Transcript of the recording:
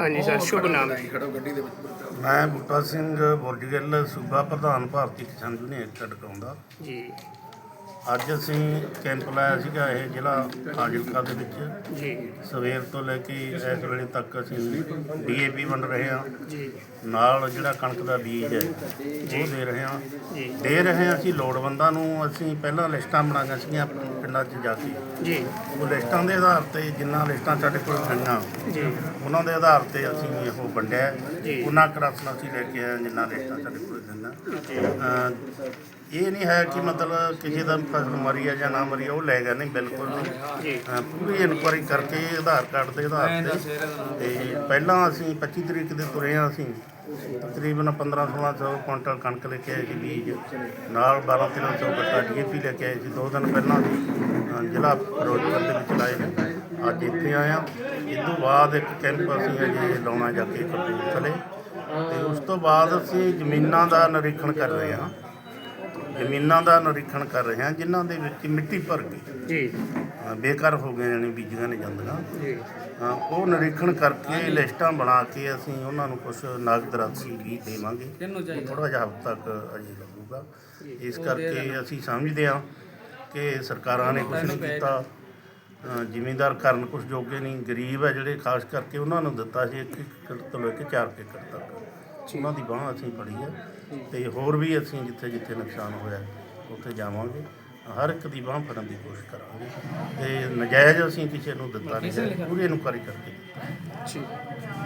ਹਾਂਜੀ ਸਰ ਸ਼ੁਭ ਨਾਮ। ਮੈਂ ਬੂਟਾ ਸਿੰਘ ਬੋਡੀਗਿੱਲ ਸੂਬਾ ਪ੍ਰਧਾਨ ਭਾਰਤੀ ਕਿਸਾਨ ਯੂਨੀਅਨ ਟਟਕਾਉਂਦਾ ਜੀ। ਅੱਜ ਅਸੀਂ ਕੈਂਪ ਲਾਇਆ ਸੀਗਾ ਇਹ ਜ਼ਿਲ੍ਹਾ ਫਾਜ਼ਿਲਕਾ ਦੇ ਵਿੱਚ। ਜੀ। ਸਵੇਰ ਤੋਂ ਲੈ ਕੇ ਇਸ ਵੇਲੇ ਤੱਕ ਅਸੀਂ ਡੀਏਪੀ ਵੰਡ ਰਹੇ ਹਾਂ। ਜੀ। ਨਾਲ ਜਿਹੜਾ ਕਣਕ ਦਾ ਬੀਜ ਹੈ ਉਹ ਦੇ ਰਹੇ ਹਾਂ। ਦੇ ਰਹੇ ਹਾਂ ਅਸੀਂ ਲੋੜਵੰਦਾਂ ਨੂੰ। ਅਸੀਂ ਪਹਿਲਾਂ ਲਿਸਟਾਂ ਬਣਾਈਆਂ ਸੀਗੀਆਂ ਪਿੰਡਾਂ 'ਚ ਜਾ ਕੇ। ਜੀ। ਉਹ ਲਿਸਟਾਂ ਦੇ ਆਧਾਰ ਤੇ ਜਿੰਨਾ ਲਿਸਟਾਂ ਸਾਡੇ ਕੋਲ ਗਈਆਂ ਜੀ। ਉਹਨਾਂ ਦੇ ਆਧਾਰ ਤੇ ਅਸੀਂ ਇਹ ਵੰਡਿਆ। ਉਹਨਾਂ ਕਰਾਸਨ ਅਸੀਂ ਲੈ ਕੇ ਆਏ ਜਿੰਨਾ ਲਿਸਟਾਂ ਸਾਡੇ ਕੋਲ ਗਈਆਂ ਇਹ ਨਹੀਂ ਹੈ ਕਿ ਮਤਲਬ ਕਿਸੇ ਦਾ ਫਸਲ ਮਰੀ ਹੈ ਜਾਂ ਨਾ ਮਰੀ ਹੈ ਉਹ ਲੈ ਗਿਆ ਨਹੀਂ ਬਿਲਕੁਲ ਨਹੀਂ। ਪੂਰੀ ਇਨਕੁਆਰੀ ਕਰਕੇ ਆਧਾਰ ਕਾਰਡ ਦੇ ਆਧਾਰ ਤੇ। ਤੇ ਪਹਿਲਾਂ ਅਸੀਂ 25 ਤਰੀਕ ਦੇ ਤੁਰੇ ਹਾਂ ਅਸੀਂ। ਤਕਰੀਬਨ 15 1600 ਕੁਇੰਟਲ ਕਣਕ ਲੈ ਕੇ ਆਏ ਸੀ ਬੀਜ। ਨਾਲ 12 1300 ਗੱਟਾ ਡੀਏਪੀ ਲੈ ਕੇ ਆਏ ਸੀ। ਦੋ ਦਿਨ ਪਹਿਲਾਂ ਅਸੀਂ ਜ਼ਿਲ੍ਹਾ ਫਿਰੋਜ਼ਪੁਰ ਦੇ ਵਿੱਚ ਲਾਏ ਨੇ। ਅੱਜ ਇੱਥੇ ਆਏ ਹਾਂ ਇਸ ਤੋਂ ਬਾਅਦ ਇੱਕ ਕੈਂਪ ਅਸੀਂ ਅਜੇ ਲਾਉਣਾ ਜਾ ਕੇ ਕਪੂਰਥਲੇ ਤੇ ਉਸ ਤੋਂ ਬਾਅਦ ਅਸੀਂ ਜ਼ਮੀਨਾਂ ਦਾ ਨਿਰੀਖਣ ਕਰ ਰਹੇ ਹਾਂ ਜ਼ਮੀਨਾਂ ਦਾ ਨਿਰੀਖਣ ਕਰ ਰਹੇ ਹਾਂ ਜਿਨ੍ਹਾਂ ਦੇ ਵਿੱਚ ਮਿੱਟੀ ਭਰ ਗਈ। ਜੀ। ਅ, ਬੇਕਾਰ ਹੋ ਗਏ ਨੇ ਬੀਜੀਆਂ ਨੇ ਜਾਂਦੀਆਂ। ਜੀ। ਅ, ਉਹ ਨਿਰੀਖਣ ਕਰਕੇ ਲਿਸਟਾਂ ਬਣਾ ਕੇ ਅਸੀਂ ਉਹਨਾਂ ਨੂੰ ਕੁਝ ਨਗਦ ਰਾਸ਼ੀ ਵੀ ਦੇਵਾਂਗੇ। ਥੋੜਾ ਜਿਹਾ ਹਫ਼ਤਾ ਤੱਕ ਅਜੇ ਲੱਗੂਗਾ। ਇਸ ਕਰਕੇ ਅਸੀਂ ਸਮਝਦੇ ਹਾਂ ਕਿ ਸਰਕਾਰਾਂ ਨੇ ਕੁਝ ਨਹੀਂ ਕੀਤਾ। ਜ਼ਿਮੀਂਦਾਰ ਕਰਨ ਕੁਝ ਜੋਗੇ ਨਹੀਂ। ਗਰੀਬ ਹੈ ਜਿਹੜੇ ਖਾਸ ਕਰਕੇ ਉਹਨਾਂ ਨੂੰ ਦਿੱਤਾ ਸੀ ਇੱਕ ਏਕੜ ਤੋਂ ਲੈ ਕੇ 4 ਏਕੜ ਤੱਕ। ਉਹਨਾਂ ਦੀ ਬਾਹ ਅਸੀਂ ਫੜੀ ਹੈ ਤੇ ਹੋਰ ਵੀ ਅਸੀਂ ਜਿੱਥੇ ਜਿੱਥੇ ਨੁਕਸਾਨ ਹੋਇਆ ਉੱਥੇ ਜਾਵਾਂਗੇ। ਹਰ ਇੱਕ ਦੀ ਬਾਹ ਫੜਨ ਦੀ ਕੋਸ਼ਿਸ਼ ਕਰਾਂਗੇ। ਤੇ ਨਜਾਇਜ਼ ਅਸੀਂ ਕਿਸੇ ਨੂੰ ਦਿੱਤਾ ਨਹੀਂ ਹੈ। ਪੂਰੀ ਇਨਕੁਆਰੀ ਕਰਕੇ ਜੀ